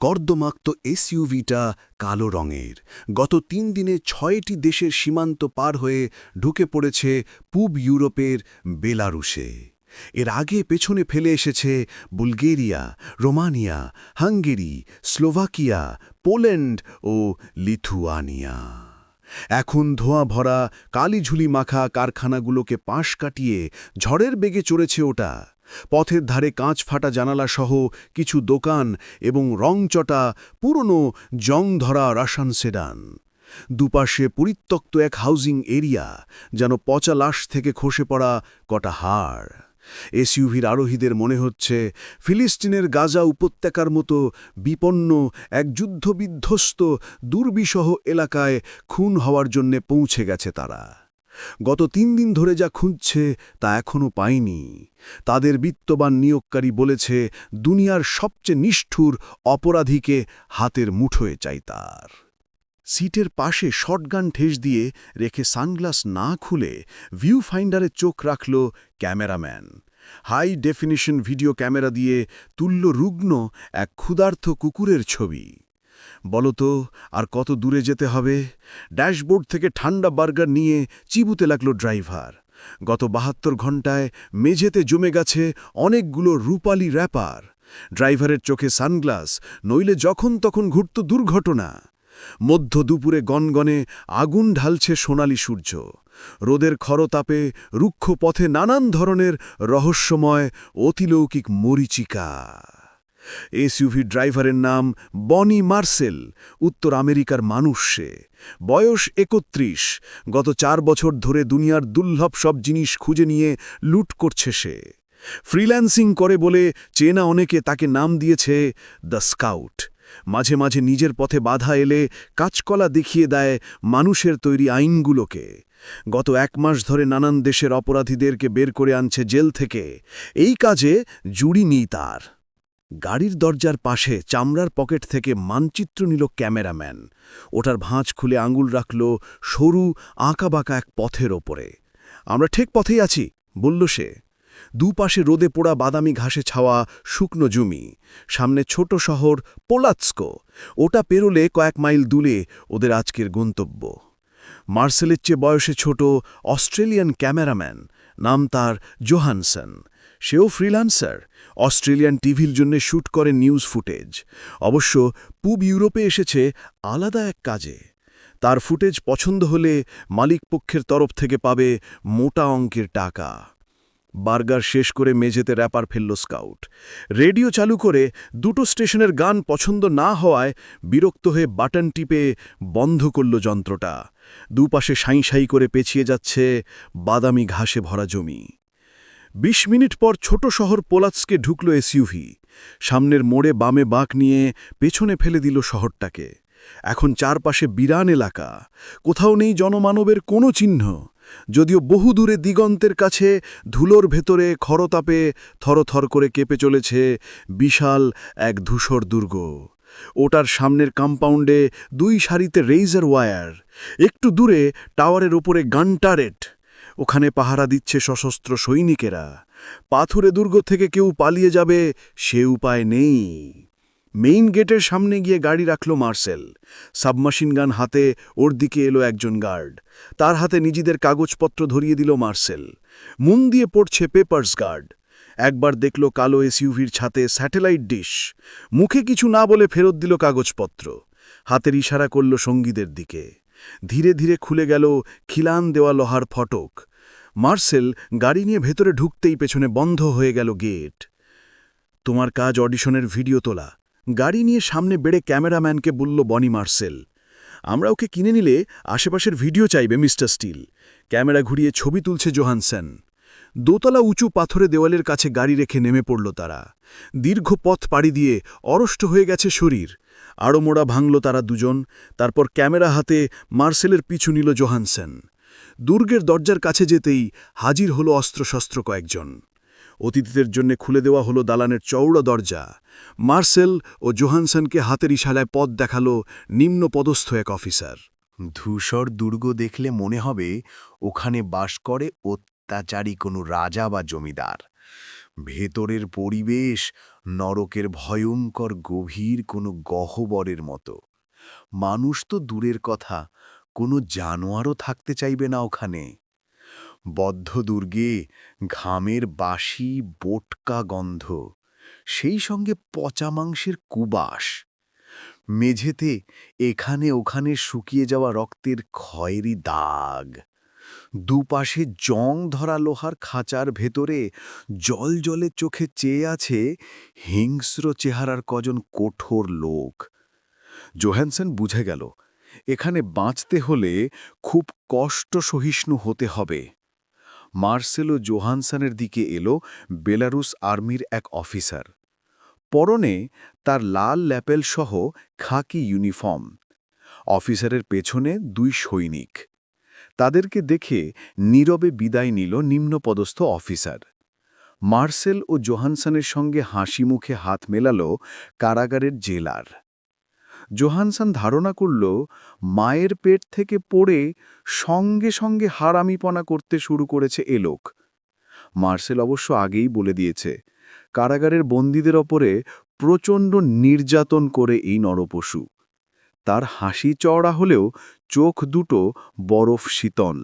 কর্দমাক্ত এসইউভিটা কালো রঙের। গত তিন দিনে ছয়টি দেশের সীমান্ত পার হয়ে ঢুকে পড়েছে পূব ইউরোপের বেলারুশে। এর আগে পেছনে ফেলে এসেছে Bulgaria, Romania, Hungary, Slovakia, Poland ও লিথুয়ানিয়া। এখন ধোঁয়া ভরা কালিঝুলি মাখা কারখানাগুলোকে পাশ কাটিয়ে ঝড়ের বেগে চড়েছে ওটা। পথের ধারে কাঁচ ফাটা জানালাসহ কিছু দোকান এবং রংচটা পুরনো জং ধরা রাসান সেডান। দুপাশে পরিত্যক্ত এক হাউজিং এরিয়া, যেন পচা লাশ থেকে খসে পড়া কটা হাড়। এসইউভির আরোহীদের মনে হচ্ছে ফিলিস্তিনের গাজা উপত্যকার মতো বিপন্ন এক যুদ্ধবিধ্বস্ত দুর্বিষহ এলাকায় খুন হওয়ার জন্যে পৌঁছে গেছে তারা। গত তিন দিন ধরে যা খুঁজছে তা এখনও পায়নি তাদের বিত্তবান নিয়োগকারী বলেছে, দুনিয়ার সবচেয়ে নিষ্ঠুর অপরাধীকে হাতের মুঠোয় চাই তার। সিটের পাশে শটগান ঠেস দিয়ে রেখে সানগ্লাস না খুলে ভিউ ফাইন্ডারে চোখ রাখল cameraman. High definition video camera দিয়ে তুল্য রুগ্ন এক ক্ষুধার্থ কুকুরের ছবি। বলতো আর কত দূরে যেতে হবে? ড্যাশবোর্ড থেকে ঠান্ডা বার্গার নিয়ে চিবুতে লাগল ড্রাইভার। গত বাহাত্তর ঘণ্টায় মেঝেতে জমে গেছে অনেকগুলো রূপালি র্যাপার ড্রাইভারের চোখে সানগ্লাস, নইলে যখন তখন ঘুরত দুর্ঘটনা। মধ্য দুপুরে গনগনে আগুন ঢালছে সোনালি সূর্য। রোদের খরতাপে রুক্ষ পথে নানান ধরনের রহস্যময়, অতিলৌকিক মরিচিকা। এসইউভি ড্রাইভারের নাম বনি মার্সেল, উত্তর আমেরিকার মানুষ সে। বয়স একত্রিশ, গত চার বছর ধরে দুনিয়ার দুর্লভ সব জিনিস খুঁজে নিয়ে লুট করছে সে। ফ্রিল্যান্সিং করে বলে চেনা অনেকে তাকে নাম দিয়েছে দ্য স্কাউট। মাঝে মাঝে নিজের পথে বাধা এলে কাজকলা দেখিয়ে দেয় মানুষের তৈরি আইনগুলোকে। গত এক মাস ধরে নানান দেশের অপরাধীদেরকে বের করে আনছে জেল থেকে। এই কাজে জুড়ি নেই তার। গাড়ির দরজার পাশে চামড়ার পকেট থেকে মানচিত্র নিল ক্যামেরাম্যান। ওটার ভাঁজ খুলে আঙুল রাখল সরু, আঁকাবাঁকা এক পথের ওপরে। আমরা ঠিক পথেই আছি, বলল সে। দুপাশে রোদে পোড়া বাদামি ঘাসে ছাওয়া শুকনো জমি, সামনে ছোট শহর পোলাৎস্কো। ওটা পেরোলে কয়েক মাইল দূরে ওদের আজকের গন্তব্য। মার্সেলের চেয়ে বয়সে ছোট অস্ট্রেলিয়ান ক্যামেরাম্যান, নাম তার জোহানসন। সেও ফ্রিল্যান্সার অস্ট্রেলিয়ান টিভির জন্য শ্যুট করে নিউজ ফুটেজ। অবশ্য পূব ইউরোপে এসেছে আলাদা এক কাজে। তার ফুটেজ পছন্দ হলে মালিকপক্ষের তরফ থেকে পাবে মোটা অঙ্কের টাকা। বার্গার শেষ করে মেঝেতে র্যাপার ফেলল স্কাউট। রেডিও চালু করে দুটো স্টেশনের গান পছন্দ না হওয়ায় বিরক্ত হয়ে বাটন টিপে বন্ধ করল যন্ত্রটা। দুপাশে সাঁই সাঁই করে পেছিয়ে যাচ্ছে বাদামি ঘাসে ভরা জমি। বিশ মিনিট পর ছোট শহর পোলাৎসকে ঢুকল এসইউভি। সামনের মোড়ে বামে বাঁক নিয়ে পেছনে ফেলে দিল শহরটাকে। এখন চারপাশে বিরান এলাকা। কোথাও নেই জনমানবের কোনো চিহ্ন। যদিও বহু দূরে দিগন্তের কাছে ধুলোর ভেতরে খরতাপে থরথর করে কেঁপে চলেছে বিশাল এক ধূসর দুর্গ। ওটার সামনের কম্পাউন্ডে দুই সারিতে রেইজার ওয়ার। একটু দূরে টাওয়ারের ওপরে গান্টারেট ওখানে পাহারা দিচ্ছে সশস্ত্র সৈনিকেরা। পাথুরে দুর্গ থেকে কেউ পালিয়ে যাবে, সে উপায় নেই। মেইন গেটের সামনে গিয়ে গাড়ি রাখল মার্সেল। সাবমাশিন গান হাতে ওর দিকে এলো একজন গার্ড। তার হাতে নিজেদের কাগজপত্র ধরিয়ে দিল মার্সেল। মুন দিয়ে পড়ছে পেপার্স গার্ড। একবার দেখল কালো এসইউভির ছাতে স্যাটেলাইট ডিশ। মুখে কিছু না বলে ফেরত দিল কাগজপত্র। হাতের ইশারা করল সঙ্গীদের দিকে। ধীরে ধীরে খুলে গেল খিলান দেওয়া লোহার ফটক। মার্সেল গাড়ি নিয়ে ভেতরে ঢুকতেই পেছনে বন্ধ হয়ে গেল গেট। তোমার কাজ অডিশনের ভিডিও তোলা। গাড়ি নিয়ে সামনে বেড়ে ক্যামেরাম্যানকে বলল বনি মার্সেল, আমরা ওকে কিনে নিলে আশেপাশের ভিডিও চাইবে মিস্টার স্টিল। ক্যামেরা ঘুরিয়ে ছবি তুলছে জোহানসেন। দোতলা উঁচু পাথরে দেওয়ালের কাছে গাড়ি রেখে নেমে পড়ল তারা। দীর্ঘ পথ পাড়ি দিয়ে অরষ্ট হয়ে গেছে শরীর। আড়মোড়া ভাঙল তারা দুজন, তারপর ক্যামেরা হাতে মার্সেলের পিছু নিল জোহানসেন। দুর্গের দরজার কাছে যেতেই হাজির হলো অস্ত্রশস্ত্র কয়েকজন। অতিথিদের জন্য খুলে দেওয়া হলো দালানের চৌড়া দরজা। মার্সেল ও জোহানসনকে হাতের ইশালায় পথ দেখাল নিম্ন পদস্থ এক অফিসার। ধূসর দুর্গ দেখলে মনে হবে ওখানে বাস করে অত্যাচারী কোনো রাজা বা জমিদার। ভেতরের পরিবেশ নরকের ভয়ঙ্কর গভীর কোনো গহ্বরের মতো। মানুষ তো দূরের কথা কোনো জানোয়ারও থাকতে চাইবে না ওখানে। বদ্ধ দুর্গে ঘামের বাসি বোটকা গন্ধ, সেই সঙ্গে পচা মাংসের কুবাস। মেঝেতে এখানে ওখানে শুকিয়ে যাওয়া রক্তের খয়েরি দাগ। দুপাশে জং ধরা লোহার খাঁচার ভেতরে জল জলে চোখে চেয়ে আছে হিংস্র চেহারার কজন কঠোর লোক। জোহ্যানসন বুঝে গেল এখানে বাঁচতে হলে খুব কষ্ট সহিষ্ণু হতে হবে। মার্সেলো জোহানসানের দিকে এলো বেলারুস আর্মির এক অফিসার। পরনে তার লাল ল্যাপেল সহ খাকি ইউনিফর্ম। অফিসারের পেছনে দুই সৈনিক। তাদেরকে দেখে নীরবে বিদায় নিল নিম্নপদস্থ অফিসার। মার্সেল ও জোহানসনের সঙ্গে হাসি মুখে হাত মেলাল কারাগারের জেলার। জোহানসন ধারণা করল, মায়ের পেট থেকে পড়ে সঙ্গে সঙ্গে হারামিপনা করতে শুরু করেছে এ লোক। মার্সেল অবশ্য আগেই বলে দিয়েছে, কারাগারের বন্দীদের ওপরে প্রচণ্ড নির্যাতন করে এই নরপশু। তার হাসি চওড়া হলেও চোখ দুটো বরফ শীতল।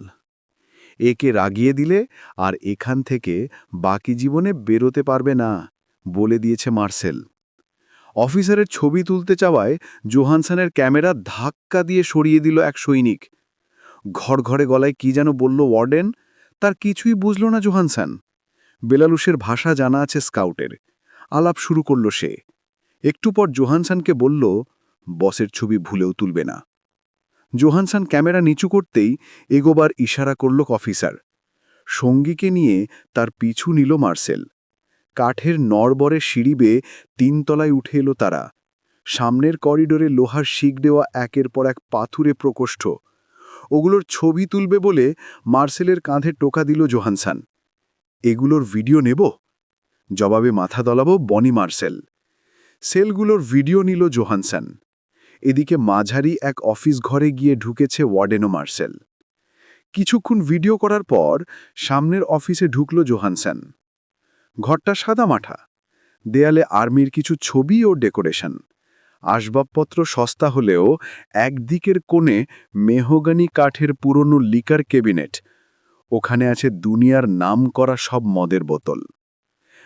একে রাগিয়ে দিলে আর এখান থেকে বাকি জীবনে বেরোতে পারবে না বলে দিয়েছে মার্সেল। অফিসারের ছবি তুলতে চাওয়ায় জোহানসনের ক্যামেরা ধাক্কা দিয়ে সরিয়ে দিল এক সৈনিক। ঘর ঘরে গলায় কি যেন বলল ওয়ার্ডেন, তার কিছুই বুঝল না জোহানসান। বেলালুসের ভাষা জানা আছে স্কাউটের। আলাপ শুরু করল সে। একটু পর জোহানসানকে বলল, বসের ছবি ভুলেও তুলবে না। জোহানসান ক্যামেরা নিচু করতেই এগোবার ইশারা করল অফিসার। সঙ্গীকে নিয়ে তার পিছু নিল মার্সেল। কাঠের নরবরে সিঁড়ি বেয়ে তিনতলায় উঠে এলো তারা। সামনের করিডোরে লোহার শিক দেওয়া একের পর এক পাথুরে প্রকোষ্ঠ। ওগুলোর ছবি তুলবে বলে মার্সেলের কাঁধে টোকা দিল জোহানসান। এগুলোর ভিডিও নেব? জবাবে মাথা দলাবো বনি মার্সেল। সেলগুলোর ভিডিও নিল জোহানসান। এদিকে মাঝারি এক অফিস ঘরে গিয়ে ঢুকেছে ওয়ার্ডেনো মার্সেল। কিছুক্ষণ ভিডিও করার পর সামনের অফিসে ঢুকল জোহানসান। ঘরটা সাদামাঠা দেয়ালে আর্মির কিছু ছবি ও ডেকোরেশন। আসবাবপত্র সস্তা হলেও একদিকের কোণে মেহগানি কাঠের পুরনো লিকার কেবিনেট ওখানে আছে দুনিয়ার নাম করা সব মদের বোতল।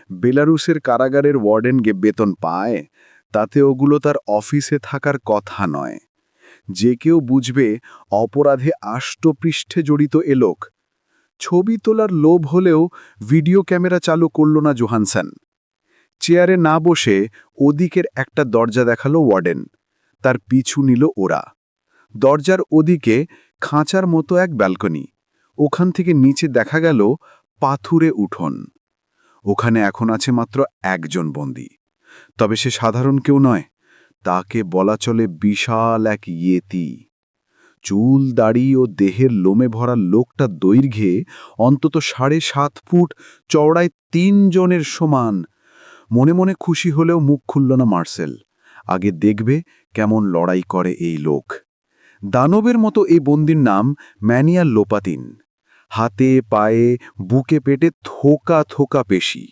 বেলারুসের কারাগারের ওয়ার্ডেন গে বেতন পায়, তাতে ওগুলো তার অফিসে থাকার কথা নয়। যে কেউ বুঝবে, অপরাধে আষ্টপৃষ্ঠে জড়িত এ লোক। ছবি তোলার লোভ হলেও ভিডিও ক্যামেরা চালু করল না জোহানসন চেয়ারে না বসে ওদিকের একটা দরজা দেখাল ওয়ার্ডেন। তার পিছু নিল ওরা। দরজার ওদিকে খাঁচার মতো এক ব্যালকনি। ওখান থেকে নিচে দেখা গেল পাথুরে উঠোন। ওখানে এখন আছে মাত্র একজন বন্দী। তবে সে সাধারণ কেউ নয়। তাকে বলা চলে বিশাল এক ইয়েতি। চুল, দাড়ি ও দেহের লোমে ভরা লোকটা দৈর্ঘ্যে অন্তত সাড়ে সাত ফুট, চওড়ায় তিনজনের সমান। মনে মনে খুশি হলেও মুখ খুলল না মার্সেল। আগে দেখবে কেমন লড়াই করে এই লোক। দানবের মতো এই বন্দির নাম ম্যানিয়াল লোপাতিন। হাতে, পায়ে, বুকে, পেটে থোকা থোকা পেশি।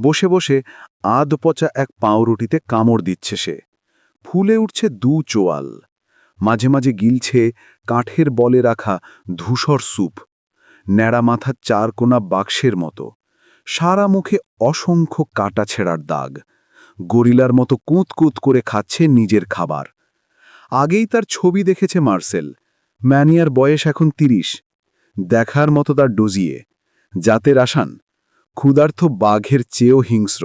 বসে বসে আধ পচা এক পাউরুটিতে কামড় দিচ্ছে সে। ফুলে উঠছে দু চোয়াল। মাঝে মাঝে গিলছে কাঠের বলে রাখা ধূসর স্যুপ, ন্যাড়া মাথার চার কোনা বাক্সের মতো, সারা মুখে অসংখ্য কাটা ছেঁড়ার দাগ, গরিলার মতো কুঁত কুঁত করে খাচ্ছে নিজের খাবার। আগেই তার ছবি দেখেছে মার্সেল, ম্যানিয়ার বয়স এখন তিরিশ, দেখার মতো তার ডোজিয়ে জাতের আসান ক্ষুধার্থ বাঘের চেয়েও হিংস্র,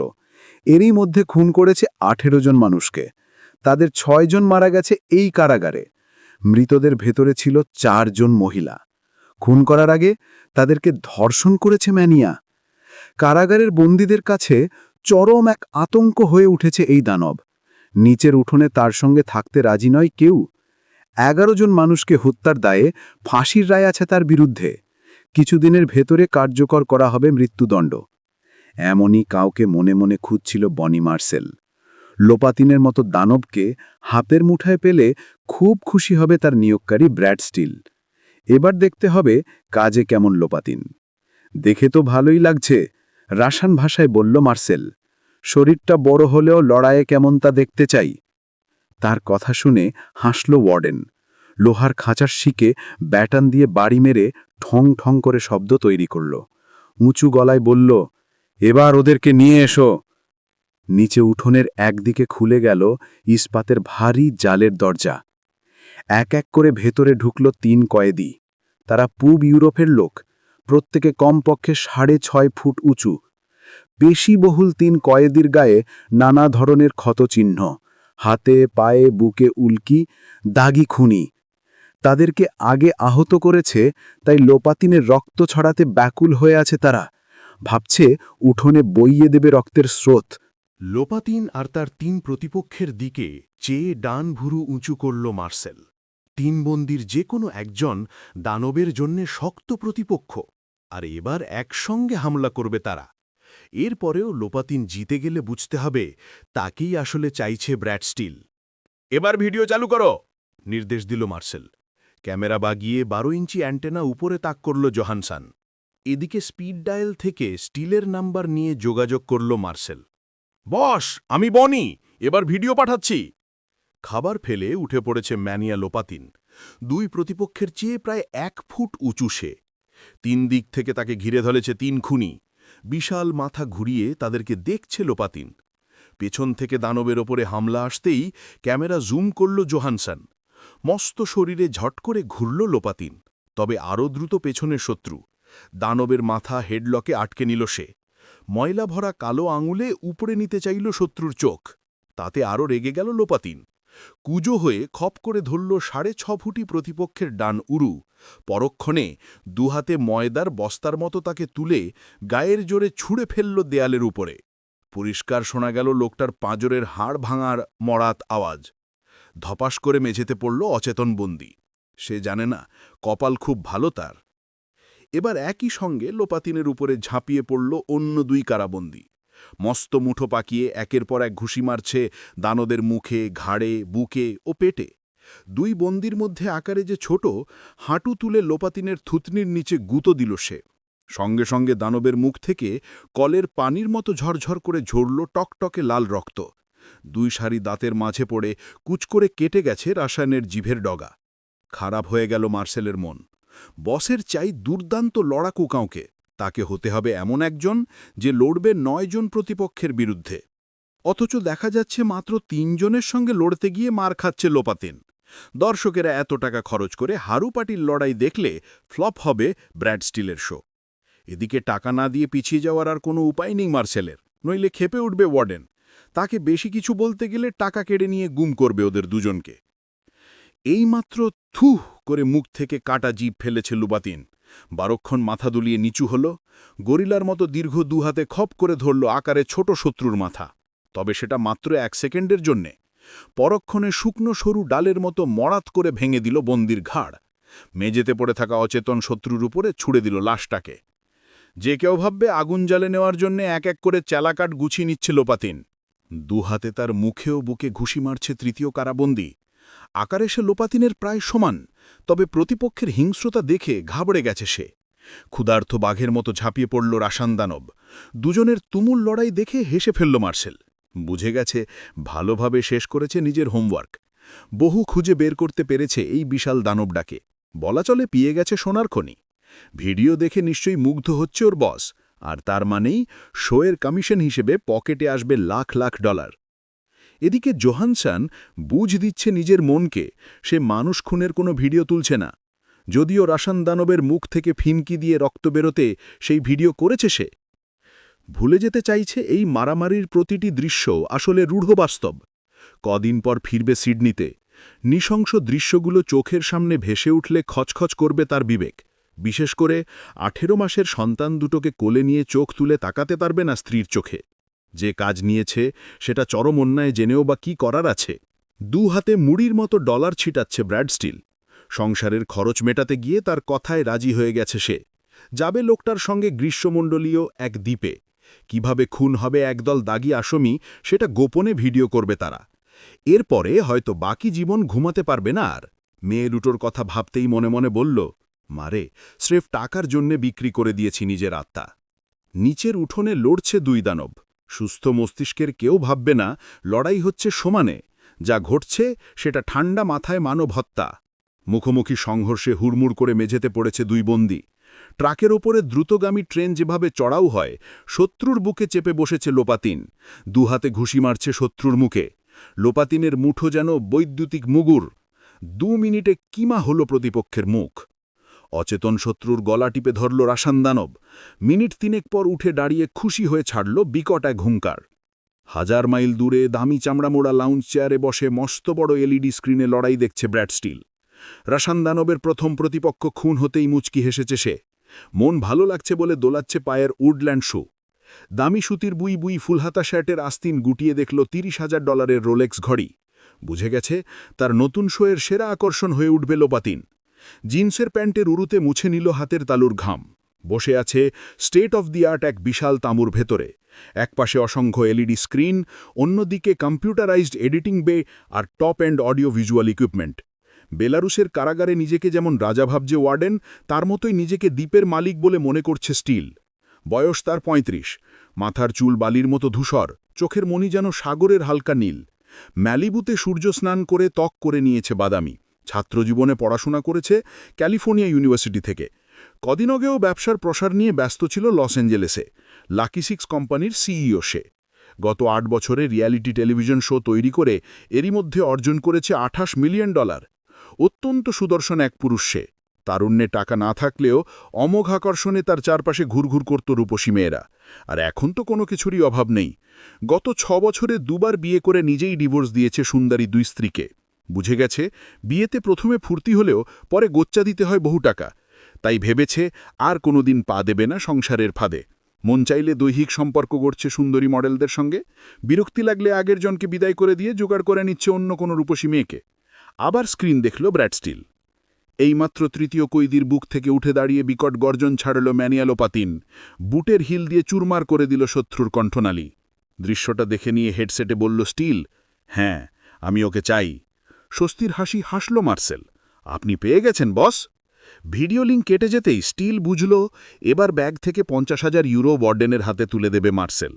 এরই মধ্যে খুন করেছে আঠেরো জন মানুষকে। তাদের ছয়জন মারা গেছে এই কারাগারে। মৃতদের ভেতরে ছিল চারজন মহিলা। খুন করার আগে তাদেরকে ধর্ষণ করেছে ম্যানিয়া। কারাগারের বন্দীদের কাছে চরম এক আতঙ্ক হয়ে উঠেছে এই দানব। নিচের উঠোনে তার সঙ্গে থাকতে রাজি নয় কেউ। এগারো জন মানুষকে হত্যার দায়ে ফাঁসির রায় আছে তার বিরুদ্ধে। কিছুদিনের ভেতরে কার্যকর করা হবে মৃত্যুদণ্ড। এমনই কাউকে মনে মনে খুঁজছিল বনি মার্সেল। লোপাতিনের মতো দানবকে হাতের মুঠায় পেলে খুব খুশি হবে তার নিয়োগকারী ব্র্যাড স্টিল। এবার দেখতে হবে কাজে কেমন লোপাতিন। দেখে তো ভালোই লাগছে রাসান ভাষায় বলল মার্সেল, শরীরটা বড় হলেও লড়াইয়ে কেমন তা দেখতে চাই। তার কথা শুনে হাসল ওয়ার্ডেন, লোহার খাঁচার শিকে ব্যাটান দিয়ে বাড়ি মেরে ঠং ঠং করে শব্দ তৈরি করল। উঁচু গলায় বলল, এবার ওদেরকে নিয়ে এসো নিচে উঠোনের একদিকে খুলে গেল ইস্পাতের ভারী জালের দরজা। এক এক করে ভেতরে ঢুকল তিন কয়েদি। তারা পূব ইউরোপের লোক, প্রত্যেকে কমপক্ষে সাড়ে ছয় ফুট উঁচু। পেশিবহুল তিন কয়েদির গায়ে নানা ধরনের ক্ষতচিহ্ন, হাতে, পায়ে, বুকে উল্কি, দাগি খুনি। তাদেরকে আগে আহত করেছে, তাই লোপাতিনের রক্ত ছড়াতে ব্যাকুল হয়ে আছে তারা। ভাবছে উঠোনে বইয়ে দেবে রক্তের স্রোত। লোপাতিন আর তার তিন প্রতিপক্ষের দিকে চেয়ে ডান ভুরু উঁচু করল মার্সেল। তিন বন্দির যে কোনো একজন দানবের জন্যে শক্ত প্রতিপক্ষ, আর এবার একসঙ্গে হামলা করবে তারা। এরপরেও লোপাতিন জিতে গেলে বুঝতে হবে, তাকেই আসলে চাইছে ব্র্যাড স্টিল। এবার ভিডিও চালু করো! নির্দেশ দিল মার্সেল। ক্যামেরা বাগিয়ে বারো ইঞ্চি অ্যান্টেনা উপরে তাক করল জোহানসান। এদিকে স্পিড ডায়াল থেকে স্টিলের নাম্বার নিয়ে যোগাযোগ করল মার্সেল। বস, আমি বনি, এবার ভিডিও পাঠাচ্ছি। খাবার ফেলে উঠে পড়েছে ম্যানিয়া লোপাতিন। দুই প্রতিপক্ষের চেয়ে প্রায় এক ফুট উঁচু সে। তিন দিক থেকে তাকে ঘিরে ধরেছে তিন খুনি। বিশাল মাথা ঘুরিয়ে তাদেরকে দেখছে লোপাতিন। পেছন থেকে দানবের ওপরে হামলা আসতেই ক্যামেরা জুম করল জোহানসান। মস্ত শরীরে ঝট করে ঘুরল লোপাতিন, তবে আরও দ্রুত পেছনের শত্রু। দানবের মাথা হেডলকে আটকে নিল সে। ময়লা ভরা কালো আঙুলে উপরে নিতে চাইল শত্রুর চোখ। তাতে আরও রেগে গেল লোপাতিন। কুজো হয়ে খপ করে ধরল সাড়ে ছ ফুটি প্রতিপক্ষের ডান উরু। পরক্ষণে দুহাতে ময়দার বস্তার মতো তাকে তুলে গায়ের জোরে ছুঁড়ে ফেলল দেয়ালের উপরে। পরিষ্কার শোনা গেল লোকটার পাঁজরের হাড় ভাঙার মরাত আওয়াজ। ধপাস করে মেঝেতে পড়ল অচেতন বন্দি। সে জানে না, কপাল খুব ভালো তার। এবার একই সঙ্গে লোপাতিনের উপরে ঝাঁপিয়ে পড়ল অন্য দুই কারাবন্দী। মস্ত মুঠো পাকিয়ে একের পর এক ঘুষি মারছে দানদের মুখে, ঘাড়ে, বুকে ও পেটে। দুই বন্দির মধ্যে আকারে যে ছোট, হাঁটু তুলে লোপাতিনের থুতনির নিচে গুঁতো দিল সে। সঙ্গে সঙ্গে দানবের মুখ থেকে কলের পানির মতো ঝরঝর করে ঝরল টকটকে লাল রক্ত। দুই সারি দাঁতের মাঝে পড়ে কুচ করে কেটে গেছে রাসায়নের জিভের ডগা। খারাপ হয়ে গেল মার্সেলের মন। বসের চাই দুর্দান্ত লড়াকু কাউকে, তাকে হতে হবে এমন একজন যে লড়বে নয়জন প্রতিপক্ষের বিরুদ্ধে। অথচ দেখা যাচ্ছে মাত্র তিনজনের সঙ্গে লড়তে গিয়ে মার খাচ্ছে লোপাতেন। দর্শকেরা এত টাকা খরচ করে হারুপাটির লড়াই দেখলে ফ্লপ হবে ব্র্যাড স্টিলের শো। এদিকে টাকা না দিয়ে পিছিয়ে যাওয়ার আর কোনো উপায় নেই মার্সেলের, নইলে খেপে উঠবে ওয়ার্ডেন। তাকে বেশি কিছু বলতে গেলে টাকা কেড়ে নিয়ে গুম করবে ওদের দুজনকে। এইমাত্র থুহ! করে মুখ থেকে কাটা জিভ ফেলেছে লুবাতিন। বারক্ষণ মাথা দুলিয়ে নিচু হল, গরিলার মতো দীর্ঘ দুহাতে খপ করে ধরল আকারে ছোট শত্রুর মাথা। তবে সেটা মাত্র এক সেকেন্ডের জন্যে। পরক্ষণে শুকনো সরু ডালের মতো মরাত করে ভেঙে দিল বন্দির ঘাড়। মেঝেতে পড়ে থাকা অচেতন শত্রুর উপরে ছুড়ে দিল লাশটাকে। যে কেউ ভাববে আগুন জ্বালে নেওয়ার জন্য এক এক করে চেলাকাট গুছিয়ে নিচ্ছে লোপাতিন দুহাতে তার মুখেও বুকে ঘুষি মারছে তৃতীয় কারাবন্দী। আকারে সে লোপাতিনের প্রায় সমান। তবে প্রতিপক্ষের হিংস্রতা দেখে ঘাবড়ে গেছে সে। ক্ষুধার্থ বাঘের মতো ঝাঁপিয়ে পড়ল রাসান দানব। দুজনের তুমুল লড়াই দেখে হেসে ফেলল মার্সেল বুঝে গেছে, ভালোভাবে শেষ করেছে নিজের হোমওয়ার্ক। বহু খুঁজে বের করতে পেরেছে এই বিশাল দানবডাকে বলা চলে পিয়ে গেছে সোনার খনি। ভিডিও দেখে নিশ্চয়ই মুগ্ধ হচ্ছে ওর বস। আর তার মানেই শোয়ের কমিশন হিসেবে পকেটে আসবে লাখ লাখ ডলার। এদিকে জোহানসান বুঝ দিচ্ছে নিজের মনকে, সে মানুষ খুনের কোনো ভিডিও তুলছে না। যদিও রাসান দানবের মুখ থেকে ফিনকি দিয়ে রক্ত বেরোতে সেই ভিডিও করেছে সে। ভুলে যেতে চাইছে এই মারামারির প্রতিটি দৃশ্য, আসলে রূঢ় বাস্তব। কদিন পর ফিরবে সিডনিতে। নৃশংস দৃশ্যগুলো চোখের সামনে ভেসে উঠলে খচখচ করবে তার বিবেক। বিশেষ করে আঠেরো মাসের সন্তান দুটোকে কোলে নিয়ে চোখ তুলে তাকাতে পারবে না স্ত্রীর চোখে। যে কাজ নিয়েছে, সেটা চরম অন্যায় জেনেও বা কি করার আছে? দু হাতে মুড়ির মতো ডলার ছিটাচ্ছে ব্র্যাড স্টিল। সংসারের খরচ মেটাতে গিয়ে তার কথায় রাজি হয়ে গেছে সে। যাবে লোকটার সঙ্গে গ্রীষ্মমণ্ডলীয় এক দ্বীপে। কীভাবে খুন হবে একদল দাগি আসামি, সেটা গোপনে ভিডিও করবে তারা। এরপরে হয়তো বাকি জীবন ঘুমাতে পারবে না আর। মেয়ে দুটোর কথা ভাবতেই মনে মনে বলল, মারে, স্রেফ টাকার জন্যে বিক্রি করে দিয়েছি নিজের আত্মা। নিচের উঠোনে লড়ছে দুই দানব। সুস্থ মস্তিষ্কের কেউ ভাববে না, লড়াই হচ্ছে সমানে। যা ঘটছে, সেটা ঠান্ডা মাথায় মানব হত্যা। মুখোমুখি সংঘর্ষে হুড়মুড় করে মেঝেতে পড়েছে দুই বন্দী। ট্রাকের ওপরে দ্রুতগামী ট্রেন যেভাবে চড়াও হয়, শত্রুর বুকে চেপে বসেছে লোপাতিন। দুহাতে ঘুষি মারছে শত্রুর মুখে। লোপাতিনের মুঠো যেন বৈদ্যুতিক মুগুর। দু মিনিটে কিমা হল প্রতিপক্ষের মুখ। অচেতন শত্রুর গলা টিপে ধরল রাসান্দানব মিনিট তিনেক পর উঠে দাঁড়িয়ে খুশি হয়ে ছাড়ল বিকট এক হুঙ্কার হাজার মাইল দূরে দামি চামড়া মোড়া লাউঞ্জ চেয়ারে বসে মস্ত বড় এলইডি স্ক্রিনে লড়াই দেখছে ব্র্যাড স্টিল রাসান্দানবের প্রথম প্রতিপক্ষ খুন হতেই মুচকি হেসেছে সে। মন ভালো লাগছে বলে দোলাচ্ছে পায়ের উডল্যান্ড শু। দামি সুতির বুই বুই ফুলহাতা শার্টের আস্তিন গুটিয়ে দেখল তিরিশ হাজার ডলারের রোলেক্স ঘড়ি। বুঝে গেছে, তার নতুন শোয়ের সেরা আকর্ষণ হয়ে উঠবে লোপাতিন। জিন্সের প্যান্টের উরুতে মুছে নিল হাতের তালুর ঘাম। বসে আছে স্টেট অফ দি আর্ট এক বিশাল তামুর ভেতরে। একপাশে অসংখ্য এলইডি স্ক্রিন, অন্যদিকে computerised editing bay R top and audio visual equipment. বেলারুসের কারাগারে নিজেকে যেমন রাজা ভাবজে ওয়ার্ডেন, তার মতোই নিজেকে দ্বীপের মালিক বলে মনে করছে স্টিল। বয়স তার ৩৫ মাথার চুল বালির মতো ধূসর, চোখের মনি যেন সাগরের হালকা নীল। ম্যালিবুতে সূর্য স্নান করে ত্বক করে নিয়েছে বাদামি। ছাত্রজীবনে পড়াশোনা করেছে ক্যালিফোর্নিয়া ইউনিভার্সিটি থেকে। কদিন আগেও ব্যবসার প্রসার নিয়ে ব্যস্ত ছিল লস অ্যাঞ্জেলেসে, লাকি সিক্স কোম্পানির সিইও সে। গত আট বছরে রিয়ালিটি টেলিভিশন শো তৈরি করে এরই মধ্যে অর্জন করেছে আঠাশ মিলিয়ন ডলার। অত্যন্ত সুদর্শন এক পুরুষ সে। তারুণ্যে টাকা না থাকলেও অমোঘ আকর্ষণে তার চারপাশে ঘুরঘুর করত রূপসী মেয়েরা। আর এখন তো কোনো কিছুরই অভাব নেই। গত ছ বছরে দুবার বিয়ে করে নিজেই ডিভোর্স দিয়েছে সুন্দরী দুই স্ত্রীকে। বুঝে গেছে, বিয়েতে প্রথমে ফুর্তি হলেও পরে গোচ্চা দিতে হয় বহু টাকা। তাই ভেবেছে আর কোনোদিন পা দেবে না সংসারের ফাঁদে। মন চাইলে দৈহিক সম্পর্ক গড়ছে সুন্দরী মডেলদের সঙ্গে। বিরক্তি লাগলে আগের জনকে বিদায় করে দিয়ে জোগাড় করে নিচ্ছে অন্য কোনো রূপসী মেয়েকে। আবার স্ক্রিন দেখল ব্র্যাড স্টিল। এইমাত্র তৃতীয় কৈদির বুক থেকে উঠে দাঁড়িয়ে বিকট গর্জন ছাড়ল ম্যানিয়ালোপাতিন বুটের হিল দিয়ে চুরমার করে দিল শত্রুর কণ্ঠনালী। দৃশ্যটা দেখে নিয়ে হেডসেটে বলল, স্টিল হ্যাঁ আমি ওকে চাই। স্বস্তির হাসি হাসল মার্সেল। আপনি পেয়ে গেছেন, বস। ভিডিও লিঙ্ক কেটে যেতেই স্টিল বুঝল, এবার ব্যাগ থেকে পঞ্চাশ হাজার ইউরো ওয়ার্ডেনের হাতে তুলে দেবে মার্সেল।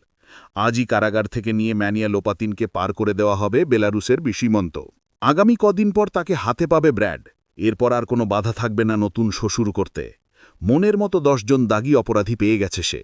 আজই কারাগার থেকে নিয়ে ম্যানিয়া লোপাতিনকে পার করে দেওয়া হবে বেলারুসের বিসীমন্ত। আগামী কদিন পর তাকে হাতে পাবে ব্র্যাড। এরপর আর কোনো বাধা থাকবে না নতুন শ্বশুর করতে। মনের মতো দশজন দাগি অপরাধী পেয়ে গেছে সে।